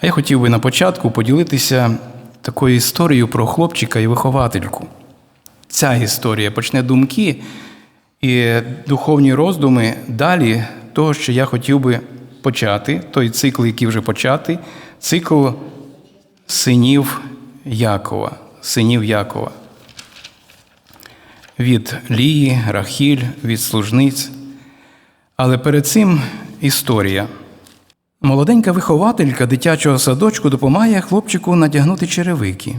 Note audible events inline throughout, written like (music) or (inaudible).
А я хотів би на початку поділитися такою історією про хлопчика і виховательку. Ця історія почне думки і духовні роздуми далі того, що я хотів би почати, той цикл, який вже початий, цикл синів Якова, синів Якова. Від Лії, Рахіль, від служниць. Але перед цим історія. Молоденька вихователька дитячого садочку допомагає хлопчику надягнути черевики.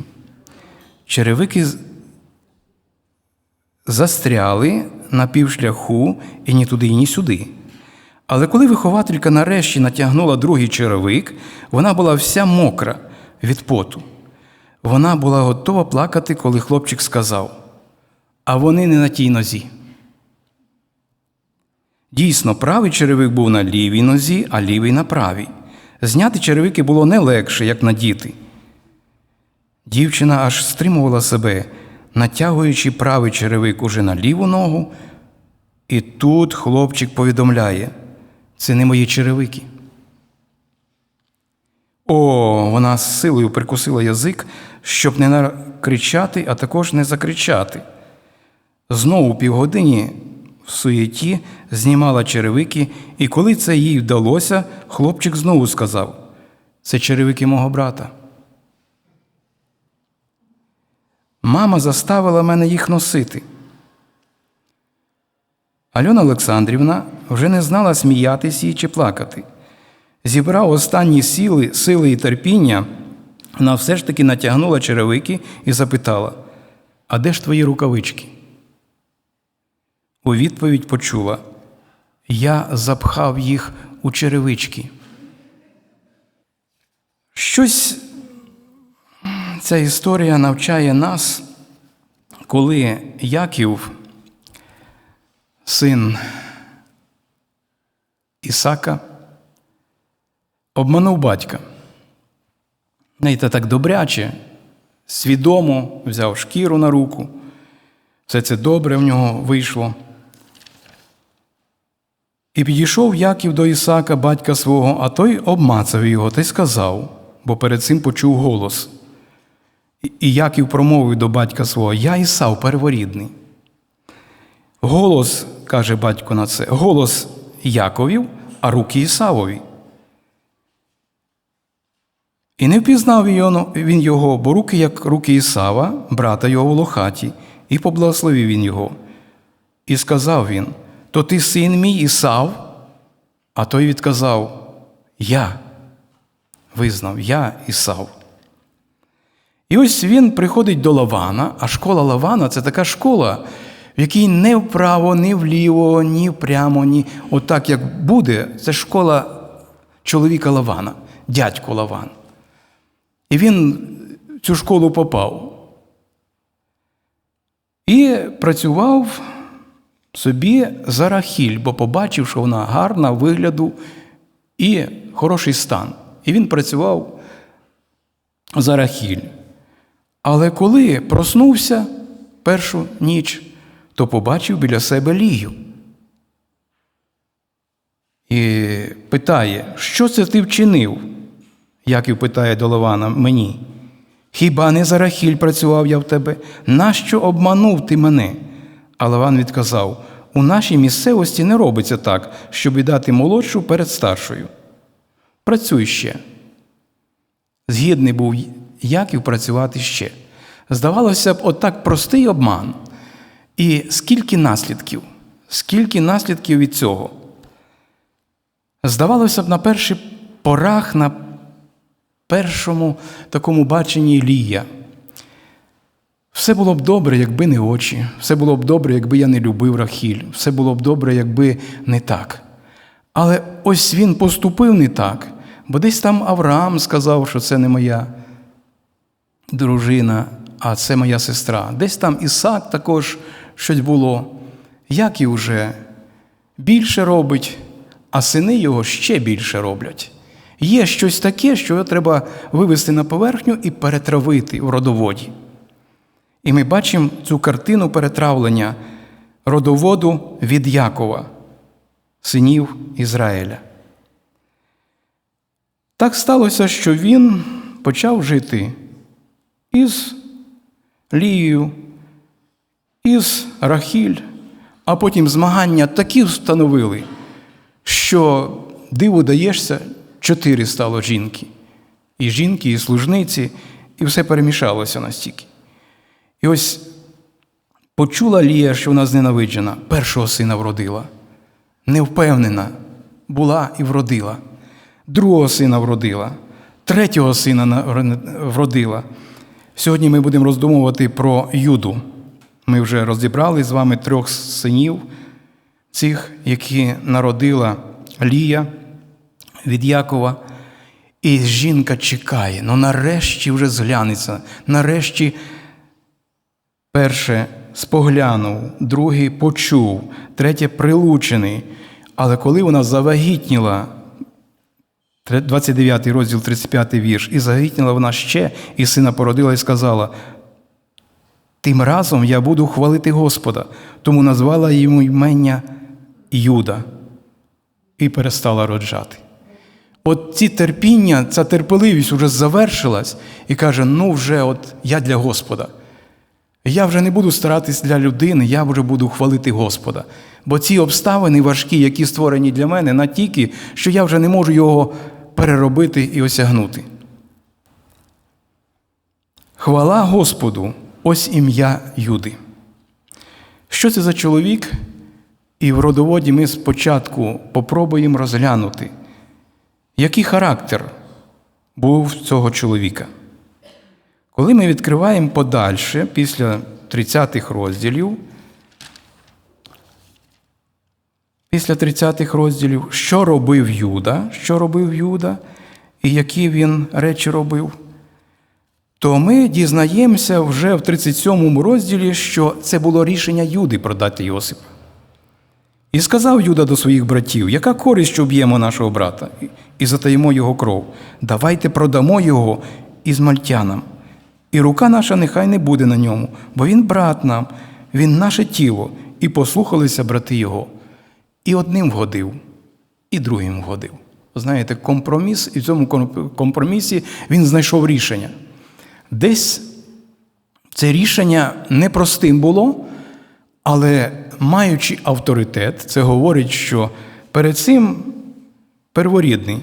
Черевики застряли на півшляху і ні туди, ні сюди. Але коли вихователька нарешті натягнула другий черевик, вона була вся мокра від поту. Вона була готова плакати, коли хлопчик сказав: А вони не на тій нозі. Дійсно, правий черевик був на лівій нозі, а лівий на правій. Зняти черевики було не легше, як надіти. Дівчина аж стримувала себе, натягуючи правий черевик уже на ліву ногу, і тут хлопчик повідомляє: це не мої черевики. О, вона з силою прикусила язик, щоб не накричати, а також не закричати. Знову півгодині в суєті знімала черевики, і коли це їй вдалося, хлопчик знову сказав: це черевики мого брата. Мама заставила мене їх носити. Альона Олександрівна вже не знала сміятися їй чи плакати. Зібрав останні сили, сили і терпіння, вона все ж таки натягнула черевики і запитала: А де ж твої рукавички? У відповідь почула: Я запхав їх у черевички. Щось ця історія навчає нас, коли Яків, син Ісака, обманув батька. Знаєте, так добряче, свідомо взяв шкіру на руку. Все це добре в нього вийшло. І підійшов Яків до Ісака, батька свого, а той обмацав його та й сказав, бо перед цим почув голос. І- Яків промовив до батька свого: Я Ісав перворідний. Голос, каже батько на це, голос Яковів, а руки Ісавові. І не впізнав він його, бо руки, як руки Ісава, брата його волохаті, і поблагословив він його. І сказав він: То ти син мій Ісав? А той відказав: Я. Визнав, я Ісав. І ось він приходить до Лавана, а школа Лавана це така школа, в якій не вправо, ні вліво, ні впрямо, ні отак, як буде, це школа чоловіка Лавана, дядько Лаван. І він в цю школу попав. І працював собі за Рахіль, бо побачив, що вона гарна вигляду і хороший стан. І він працював за Рахіль. Але коли проснувся першу ніч, то побачив біля себе Лію. І питає, що це ти вчинив? Яків питає до Лавана мені. Хіба не за Рахіль працював я в тебе? Нащо обманув ти мене? А Лаван відказав: у нашій місцевості не робиться так, щоб віддати молодшу перед старшою. Працюй ще. Згідний був Яків працювати ще. Здавалося б, отак простий обман. І скільки наслідків, скільки наслідків від цього. Здавалося б, на перший порах, на першому такому баченні Лія. Все було б добре, якби не очі, все було б добре, якби я не любив Рахіль, все було б добре, якби не так. Але ось він поступив не так, бо десь там Авраам сказав, що це не моя дружина, а це моя сестра. Десь там Ісак також щось було. Як і вже більше робить, а сини його ще більше роблять. Є щось таке, що його треба вивести на поверхню і перетравити в родоводі. І ми бачимо цю картину перетравлення родоводу від Якова, синів Ізраїля. Так сталося, що він почав жити із Лією, із Рахіль, а потім змагання такі встановили, що диву даєшся, чотири стало жінки. І жінки, і служниці, і все перемішалося настільки. І ось почула Лія, що вона зненавиджена, першого сина вродила. Невпевнена була і вродила. Другого сина вродила, третього сина вродила. Сьогодні ми будемо роздумувати про Юду. Ми вже розібрали з вами трьох синів, цих, які народила Лія від Якова. І жінка чекає, ну нарешті вже зглянеться, нарешті перше споглянув, другий почув, третє прилучений. Але коли вона завагітніла, 29 розділ, 35 вірш, і завагітніла вона ще, і сина породила і сказала: Тим разом я буду хвалити Господа, тому назвала йому імення Юда і перестала роджати. От ці терпіння, ця терпеливість вже завершилась і каже: ну вже от я для Господа. Я вже не буду старатись для людини, я вже буду хвалити Господа. Бо ці обставини важкі, які створені для мене, натільки, що я вже не можу його переробити і осягнути. Хвала Господу, ось ім'я Юди. Що це за чоловік? І в родоводі ми спочатку попробуємо розглянути, який характер був цього чоловіка. Коли ми відкриваємо подальше, після 30-х розділів, після 30-х розділів, що робив Юда, що робив Юда, і які він речі робив, то ми дізнаємося вже в 37-му розділі, що це було рішення Юди продати Йосипа. І сказав Юда до своїх братів, яка користь, що б'ємо нашого брата і затаємо його кров? Давайте продамо його із мальтянам. І рука наша нехай не буде на ньому, бо він брат нам, він наше тіло, і послухалися брати його. І одним вгодив, і другим вгодив. Знаєте, компроміс, і в цьому компромісі він знайшов рішення. Десь це рішення непростим було, але маючи авторитет, це говорить, що перед цим перворідний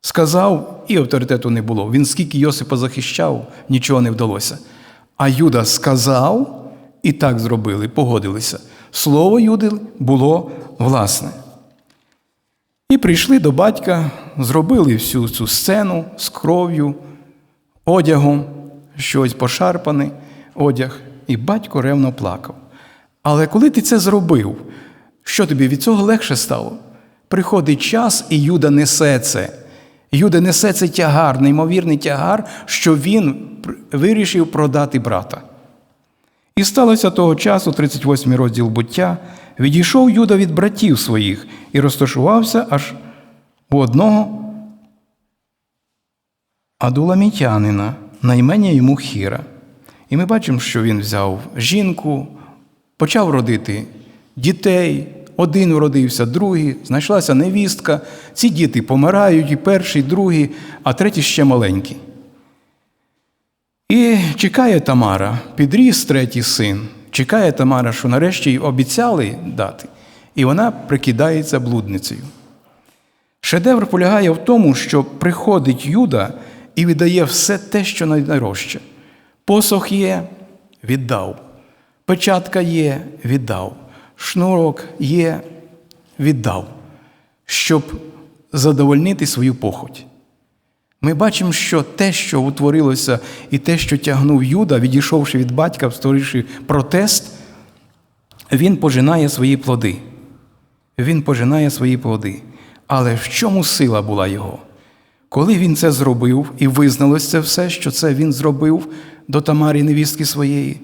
сказав, і авторитету не було. Він скільки Йосипа захищав, нічого не вдалося. А Юда сказав, і так зробили, погодилися. Слово Юди було власне. І прийшли до батька, зробили всю цю сцену з кров'ю, одягом, щось пошарпаний одяг, і батько ревно плакав. Але коли ти це зробив, що тобі від цього легше стало? Приходить час, і Юда несе це. Юда несе цей тягар, неймовірний тягар, що він вирішив продати брата. І сталося того часу, 38 розділ буття, відійшов Юда від братів своїх і розташувався аж у одного адуламітянина, наймення йому хіра. І ми бачимо, що він взяв жінку, почав родити дітей. Один вродився, другий, знайшлася невістка. Ці діти помирають, і перший, і другий, а третій ще маленький. І чекає Тамара, підріс третій син. Чекає Тамара, що нарешті їй обіцяли дати, і вона прикидається блудницею. Шедевр полягає в тому, що приходить Юда і віддає все те, що найдорожче. Посох є, віддав, печатка є, віддав шнурок є, віддав, щоб задовольнити свою похоть. Ми бачимо, що те, що утворилося, і те, що тягнув Юда, відійшовши від батька, створивши протест, він пожинає свої плоди. Він пожинає свої плоди. Але в чому сила була його? Коли він це зробив і визналось це все, що це він зробив до Тамарі невістки своєї,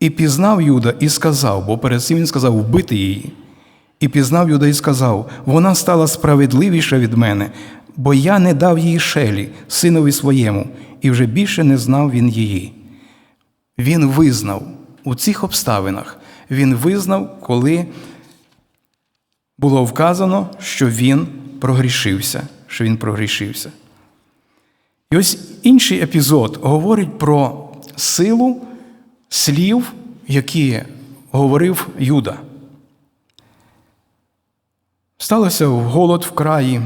і пізнав Юда і сказав, бо перед цим він сказав вбити її. І пізнав Юда і сказав: вона стала справедливіша від мене, бо я не дав їй шелі, синові своєму, і вже більше не знав він її. Він визнав у цих обставинах, він визнав, коли було вказано, що він прогрішився, що він прогрішився. І ось інший епізод говорить про силу слів, які говорив Юда. Сталося голод в краї,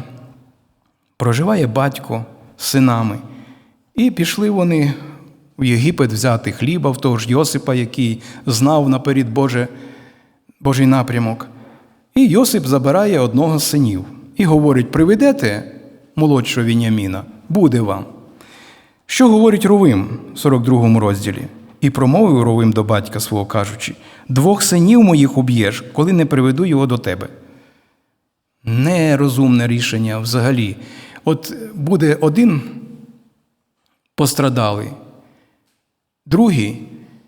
проживає батько з синами, і пішли вони в Єгипет взяти хліба в того ж Йосипа, який знав наперед Боже, Божий напрямок. І Йосип забирає одного з синів і говорить: приведете молодшого Віняміна, буде вам. Що говорить Рувим в 42 розділі? І промовив Рувим до батька свого, кажучи: двох синів моїх уб'єш, коли не приведу його до тебе. Нерозумне рішення взагалі. От буде один пострадалий, другий,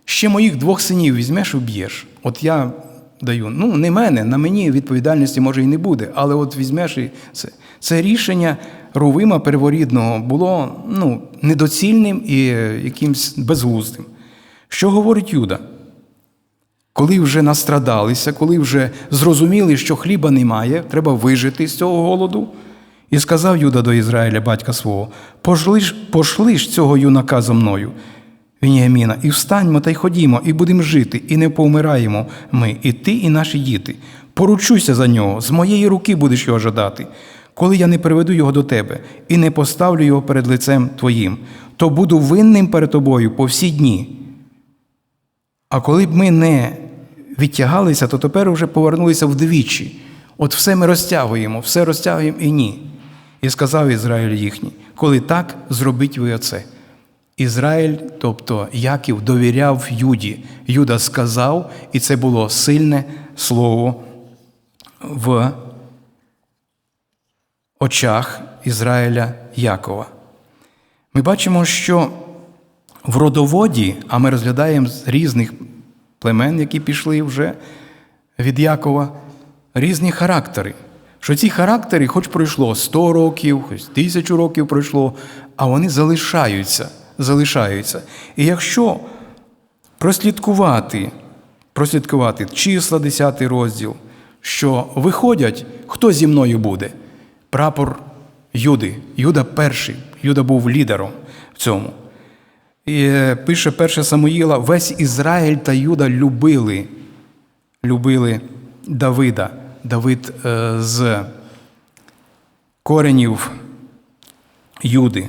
ще моїх двох синів візьмеш і вб'єш. От я даю. Ну, не мене, на мені відповідальності може і не буде, але от візьмеш і це. Це рішення Рувима перворідного було ну, недоцільним і якимсь безглуздим. Що говорить Юда? Коли вже настрадалися, коли вже зрозуміли, що хліба немає, треба вижити з цього голоду. І сказав Юда до Ізраїля, батька свого: пошли ж, пошли ж цього юнака за мною, Веніаміна, і встаньмо та й ходімо, і будемо жити, і не повмираємо ми, і ти, і наші діти. Поручуйся за нього, з моєї руки будеш його жадати. Коли я не приведу його до тебе і не поставлю його перед лицем твоїм, то буду винним перед тобою по всі дні. А коли б ми не відтягалися, то тепер вже повернулися вдвічі. От все ми розтягуємо, все розтягуємо і ні. І сказав Ізраїль їхній, коли так, зробіть ви оце. Ізраїль, тобто Яків, довіряв Юді. Юда сказав, і це було сильне слово в очах Ізраїля Якова. Ми бачимо, що в родоводі, а ми розглядаємо з різних племен, які пішли вже від Якова, різні характери. Що ці характери, хоч пройшло 100 років, хоч тисячу років пройшло, а вони залишаються. залишаються. І якщо прослідкувати, прослідкувати числа 10 розділ, що виходять, хто зі мною буде? Прапор Юди. Юда перший. Юда був лідером в цьому. І пише 1 Самуїла: весь Ізраїль та Юда любили, любили Давида. Давид е, з коренів Юди.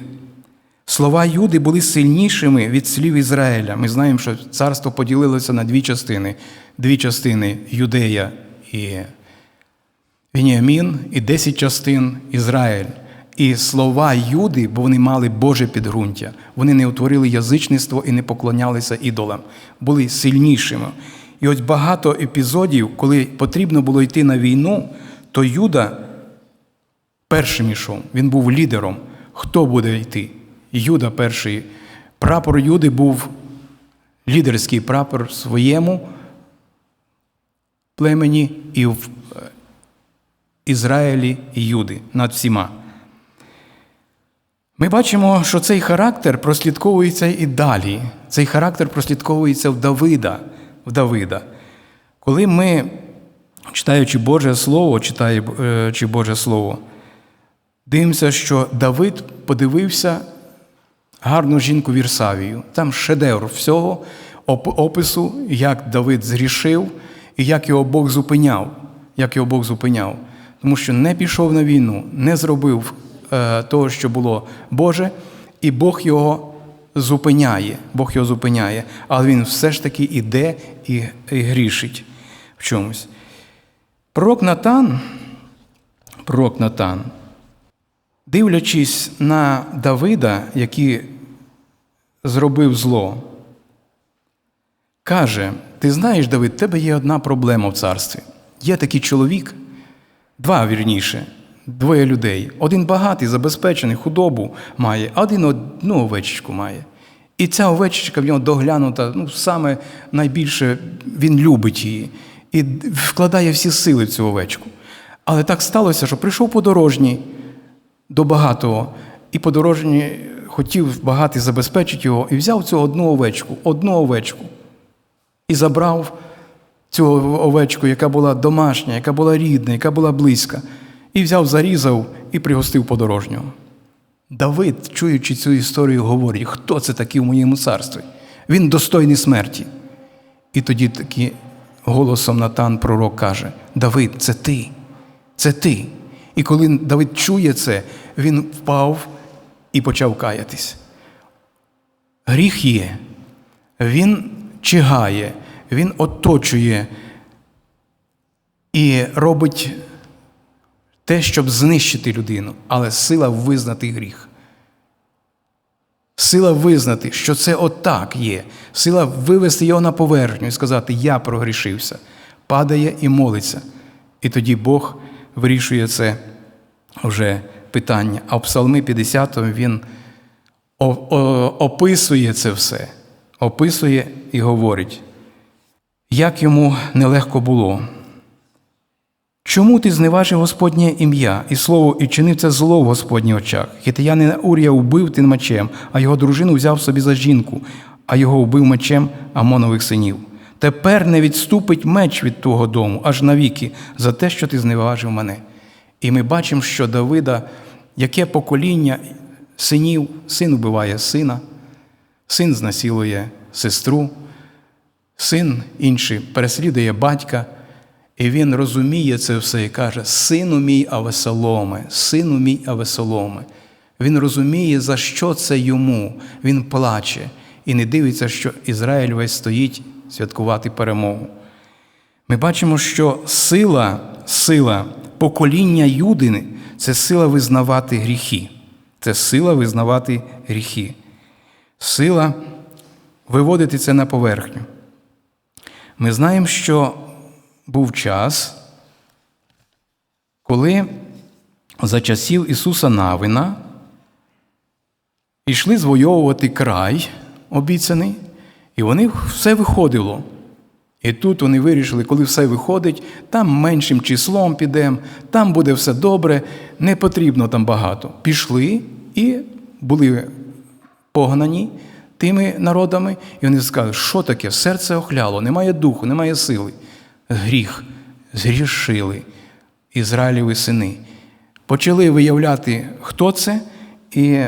Слова Юди були сильнішими від слів Ізраїля. Ми знаємо, що царство поділилося на дві частини: дві частини Юдея і Веніамін, і десять частин Ізраїль. І слова Юди, бо вони мали Боже підґрунтя. Вони не утворили язичництво і не поклонялися ідолам, були сильнішими. І ось багато епізодів, коли потрібно було йти на війну, то Юда першим ішов, він був лідером. Хто буде йти? Юда перший. Прапор Юди був лідерський прапор своєму племені і в Ізраїлі і Юди над всіма. Ми бачимо, що цей характер прослідковується і далі. Цей характер прослідковується в Давида. В Давида. Коли ми, читаючи Боже Слово, читаючи Боже Слово, дивимося, що Давид подивився гарну жінку Вірсавію. Там шедевр всього опису, як Давид згрішив і як його Бог зупиняв. Як його Бог зупиняв. Тому що не пішов на війну, не зробив е, того, що було Боже, і Бог його зупиняє. Бог його зупиняє, але він все ж таки іде і, і грішить в чомусь. Пророк Натан, пророк Натан, дивлячись на Давида, який зробив зло, каже: Ти знаєш, Давид, в тебе є одна проблема в царстві. Є такий чоловік, два вірніше, двоє людей. Один багатий, забезпечений, худобу має, а один одну овечечку має. І ця овечечка в нього доглянута, ну, саме найбільше він любить її і вкладає всі сили в цю овечку. Але так сталося, що прийшов подорожній до багатого, і подорожній хотів багатий забезпечити його, і взяв цю одну овечку, одну овечку, і забрав цю овечку, яка була домашня, яка була рідна, яка була близька, і взяв, зарізав і пригостив подорожнього. Давид, чуючи цю історію, говорить, хто це такий в моєму царстві? Він достойний смерті. І тоді таки голосом Натан пророк каже: Давид, це ти, це ти. І коли Давид чує це, він впав і почав каятись. Гріх є, він чигає, він оточує і робить те, щоб знищити людину, але сила визнати гріх. Сила визнати, що це отак є. Сила вивести його на поверхню і сказати, я прогрішився, падає і молиться. І тоді Бог вирішує це вже питання. А в Псалми 50 він описує це все, описує і говорить, як йому нелегко було. Чому ти зневажив Господнє ім'я і слово, і чинив це зло в Господніх очах? Хитиянина Урія вбив тим мечем, а його дружину взяв собі за жінку, а його вбив мечем Амонових синів. Тепер не відступить меч від твого дому, аж навіки, за те, що ти зневажив мене. І ми бачимо, що Давида, яке покоління синів, син вбиває сина, син знасилує сестру, син інший переслідує батька. І він розуміє це все і каже: Сину мій Авесоломе, сину мій Авесоломе. Він розуміє, за що це йому. Він плаче і не дивиться, що Ізраїль весь стоїть святкувати перемогу. Ми бачимо, що сила, сила покоління Юдини це сила визнавати гріхи. Це сила визнавати гріхи. Сила виводити це на поверхню. Ми знаємо, що був час, коли за часів Ісуса Навина йшли звойовувати край обіцяний, і вони все виходило. І тут вони вирішили, коли все виходить, там меншим числом підемо, там буде все добре, не потрібно там багато. Пішли і були погнані тими народами, і вони сказали, що таке? Серце охляло, немає духу, немає сили гріх, згрішили Ізраїлеві сини. Почали виявляти, хто це, і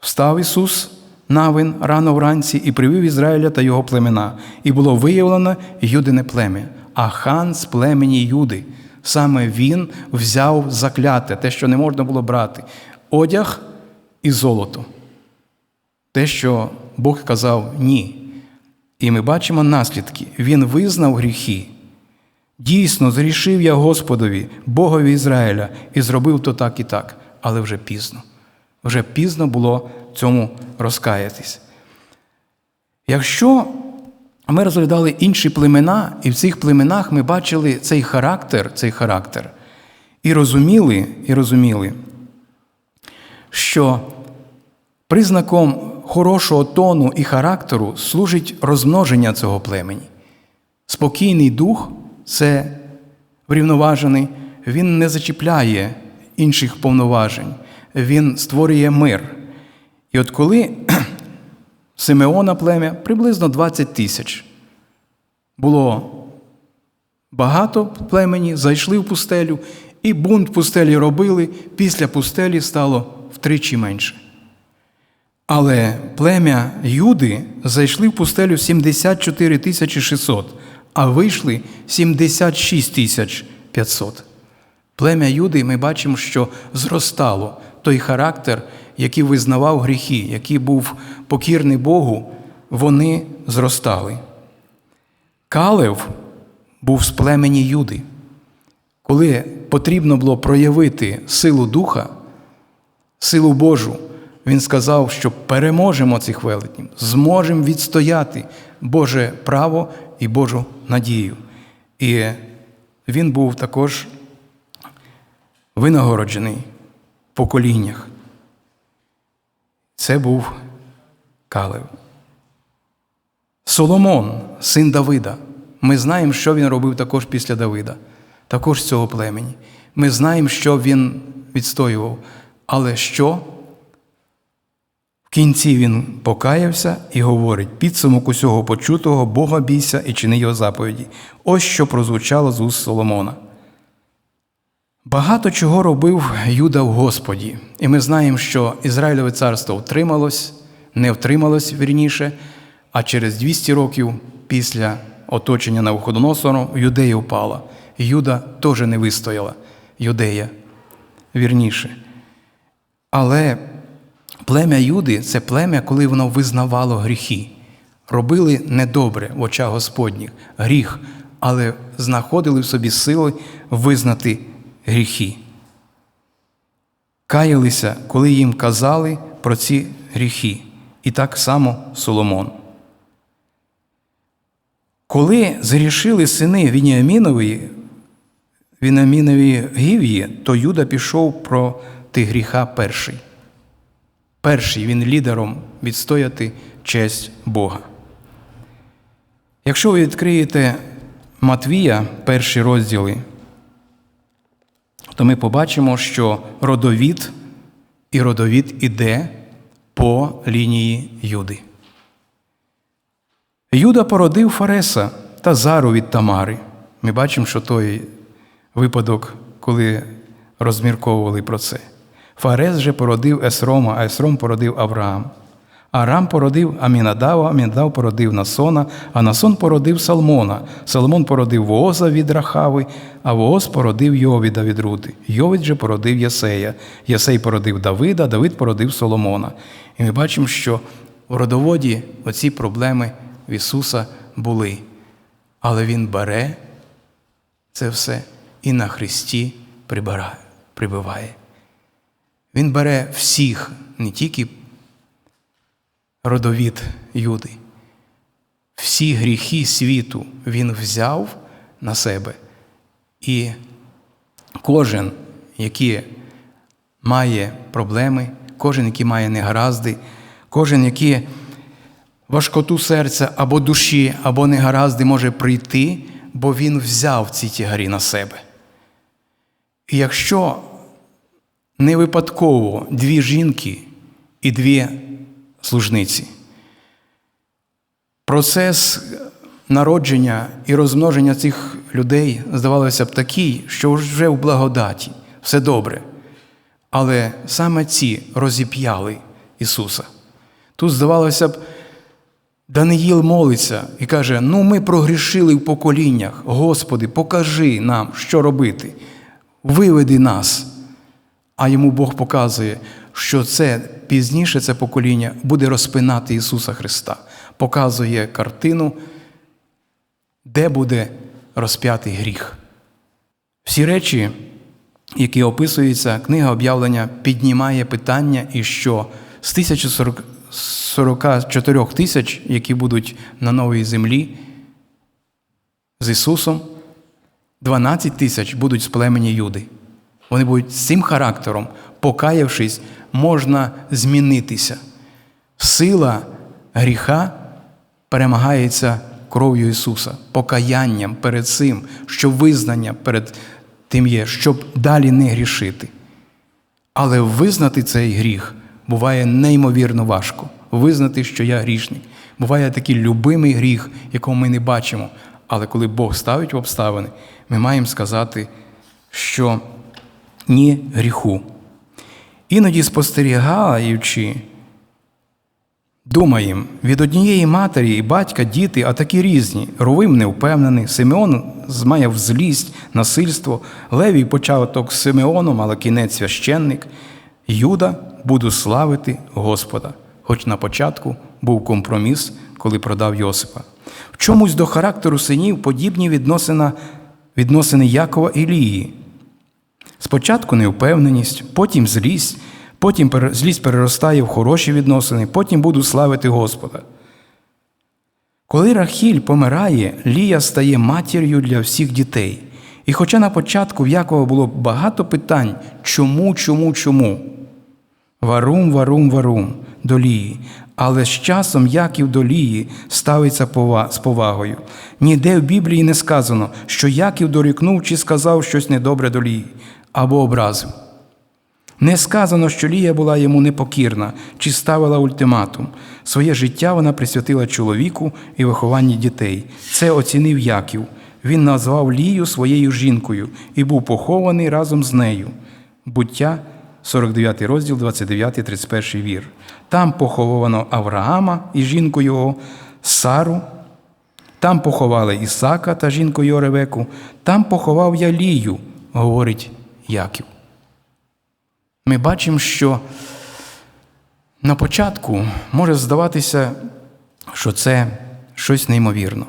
встав Ісус навин рано вранці і привів Ізраїля та його племена, і було виявлено юдине плем'я, а хан з племені Юди. Саме він взяв закляте, те, що не можна було брати, одяг і золото. Те, що Бог казав ні. І ми бачимо наслідки. Він визнав гріхи. Дійсно, зрішив я Господові, Богові Ізраїля, і зробив то так і так, але вже пізно. Вже пізно було цьому розкаятись. Якщо ми розглядали інші племена, і в цих племенах ми бачили цей характер, цей характер, і розуміли, і розуміли, що признаком хорошого тону і характеру служить розмноження цього племені. Спокійний дух це врівноважений, він не зачіпляє інших повноважень, він створює мир. І от коли (clears throat) Симеона плем'я приблизно 20 тисяч було багато племені, зайшли в пустелю, і бунт пустелі робили, після пустелі стало втричі менше. Але плем'я Юди зайшли в пустелю 74 тисячі 600, а вийшли 76 тисяч 500. Плем'я Юди ми бачимо, що зростало той характер, який визнавав гріхи, який був покірний Богу, вони зростали. Калев був з племені Юди. Коли потрібно було проявити силу Духа, силу Божу. Він сказав, що переможемо цих велетнів, зможемо відстояти Боже право і Божу надію. І він був також винагороджений в поколіннях. Це був Калев. Соломон, син Давида. Ми знаємо, що він робив також після Давида, також цього племені. Ми знаємо, що він відстоював. Але що? Кінці він покаявся і говорить: підсумок усього почутого, Бога бійся і чини його заповіді. Ось що прозвучало з уст Соломона. Багато чого робив Юда в Господі, і ми знаємо, що Ізраїлеве царство втрималось, не втрималось вірніше, а через 200 років після оточення Навуходоносору Юдея впала. Юда теж не вистояла, Юдея вірніше. Але плем'я Юди це плем'я, коли воно визнавало гріхи, робили недобре в очах Господніх, гріх, але знаходили в собі сили визнати гріхи. Каялися, коли їм казали про ці гріхи. І так само Соломон. Коли згрішили сини Вініамінові, Вініамінові гів'ї, то Юда пішов проти гріха перший. Перший він лідером відстояти честь Бога. Якщо ви відкриєте Матвія, перші розділи, то ми побачимо, що родовід і родовід іде по лінії Юди. Юда породив Фареса та Зару від Тамари. Ми бачимо, що той випадок, коли розмірковували про це. Фарес же породив Есрома, а Есром породив Авраам. Арам породив Амінадава, Амінадав породив Насона, а Насон породив Салмона. Салмон породив Вооза від Рахави, а Вооз породив Йовіда від Рути. Йовід же породив Єсея. Єсей породив Давида, Давид породив Соломона. І ми бачимо, що в родоводі оці проблеми в Ісуса були. Але Він бере це все і на Христі прибирає, прибиває. Він бере всіх, не тільки родовід Юди. Всі гріхи світу Він взяв на себе. І кожен, який має проблеми, кожен, який має негаразди, кожен, який важкоту серця або душі, або негаразди може прийти, бо він взяв ці тягарі на себе. І якщо не випадково дві жінки і дві служниці, процес народження і розмноження цих людей здавалося б такий, що вже в благодаті, все добре. Але саме ці розіп'яли Ісуса. Тут, здавалося б, Даниїл молиться і каже: Ну, ми прогрішили в поколіннях. Господи, покажи нам, що робити. Виведи нас. А йому Бог показує, що це пізніше це покоління буде розпинати Ісуса Христа. Показує картину, де буде розп'ятий гріх. Всі речі, які описуються, книга об'явлення піднімає питання, і що з 1044 тисяч, які будуть на новій землі з Ісусом, 12 тисяч будуть з племені Юди. Вони будуть з цим характером, покаявшись, можна змінитися. Сила гріха перемагається кров'ю Ісуса, покаянням перед цим, що визнання перед тим є, щоб далі не грішити. Але визнати цей гріх буває неймовірно важко. Визнати, що я грішник. Буває такий любимий гріх, якого ми не бачимо. Але коли Бог ставить в обставини, ми маємо сказати, що ні гріху. Іноді спостерігаючи, думаємо, від однієї матері і батька діти, а такі різні. Ровим невпевнений, Симеон змаяв злість, насильство, Левій початок з Симеоном, але кінець священник. Юда буду славити Господа, хоч на початку був компроміс, коли продав Йосипа. В чомусь до характеру синів подібні відносини, Якова і Лії. Спочатку невпевненість, потім злість, потім злість переростає в хороші відносини, потім буду славити Господа. Коли Рахіль помирає, Лія стає матір'ю для всіх дітей. І хоча на початку в Якова було багато питань, чому, чому, чому, варум, варум, варум до Лії, але з часом Яків до Лії ставиться з повагою. Ніде в Біблії не сказано, що Яків дорікнув чи сказав щось недобре до Лії або образив. Не сказано, що Лія була йому непокірна чи ставила ультиматум. Своє життя вона присвятила чоловіку і вихованні дітей. Це оцінив Яків. він назвав Лію своєю жінкою і був похований разом з нею. Буття, 49 розділ, 29, 31 вір. Там поховано Авраама і жінку його, Сару. Там поховали Ісака та жінку його Ревеку. Там поховав я Лію, говорить Яків. Ми бачимо, що на початку може здаватися, що це щось неймовірно.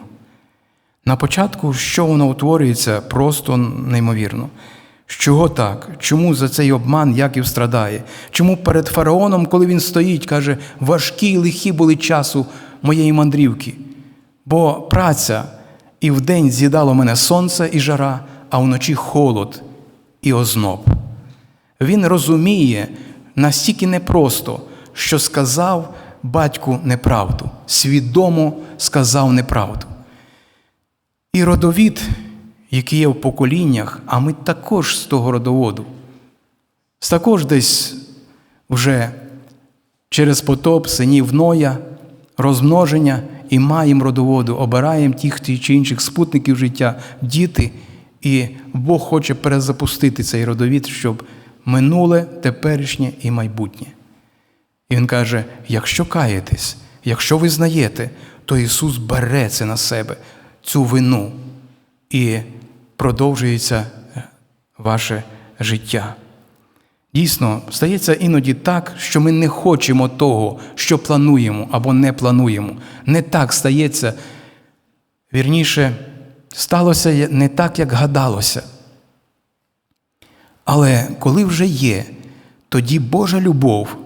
На початку, що воно утворюється, просто неймовірно. Чого так? Чому за цей обман Яків страдає? Чому перед фараоном, коли він стоїть, каже, важкі й лихі були часу моєї мандрівки? Бо праця і вдень з'їдало мене сонце і жара, а вночі холод і озноб. Він розуміє настільки непросто, що сказав батьку неправду, свідомо сказав неправду. І родовід, який є в поколіннях, а ми також з того родоводу, також десь вже через потоп синів Ноя, розмноження і маємо родоводу, обираємо тих чи інших спутників життя, діти, і Бог хоче перезапустити цей родовід, щоб минуле, теперішнє і майбутнє. І Він каже: якщо каєтесь, якщо ви знаєте, то Ісус бере це на себе, цю вину, і продовжується ваше життя. Дійсно, стається іноді так, що ми не хочемо того, що плануємо або не плануємо. Не так стається. Вірніше, сталося не так, як гадалося. Але коли вже є, тоді Божа любов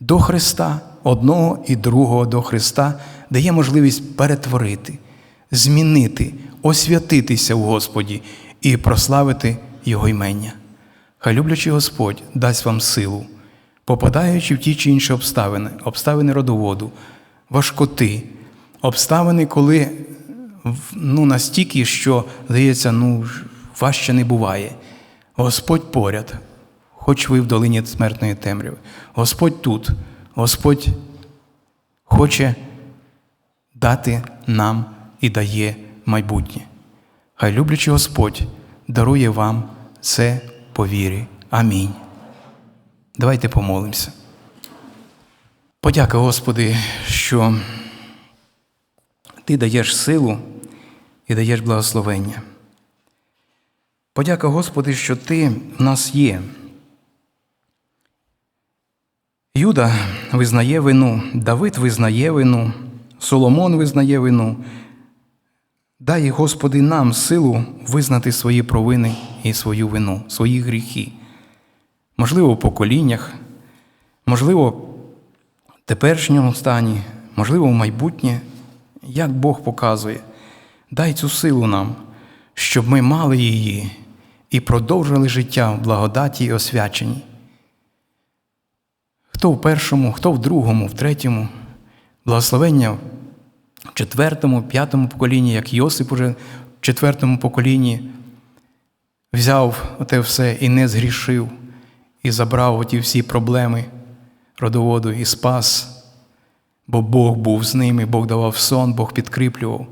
до Христа, одного і другого до Христа, дає можливість перетворити, змінити, освятитися в Господі і прославити Його імення. Хай люблячий Господь дасть вам силу, попадаючи в ті чи інші обставини, обставини родоводу, важкоти, обставини, коли ну, настільки, що, здається, ну, важче не буває. Господь поряд, хоч ви в долині смертної темряви. Господь тут, Господь хоче дати нам і дає майбутнє. Хай люблячий Господь дарує вам це по вірі. Амінь. Давайте помолимося. Подяка, Господи, що Ти даєш силу і даєш благословення. Подяка, Господи, що Ти в нас є. Юда визнає вину, Давид визнає вину, Соломон визнає вину. Дай, Господи, нам силу визнати свої провини і свою вину, свої гріхи. Можливо, в поколіннях, можливо, в теперішньому стані, можливо, в майбутнє, як Бог показує. Дай цю силу нам, щоб ми мали її і продовжили життя в благодаті і освяченні. Хто в першому, хто в другому, в третьому, благословення в четвертому, п'ятому поколінні, як Йосип уже в четвертому поколінні взяв оте все і не згрішив, і забрав оті всі проблеми родоводу і спас, бо Бог був з ними, Бог давав сон, Бог підкріплював.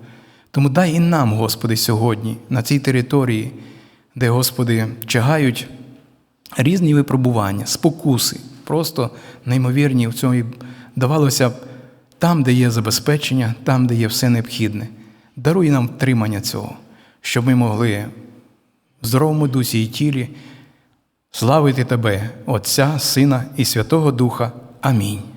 Тому дай і нам, Господи, сьогодні, на цій території, де, Господи, чагають різні випробування, спокуси, просто неймовірні в цьому давалося б там, де є забезпечення, там, де є все необхідне. Даруй нам тримання цього, щоб ми могли в здоровому дусі і тілі славити Тебе, Отця, Сина і Святого Духа. Амінь.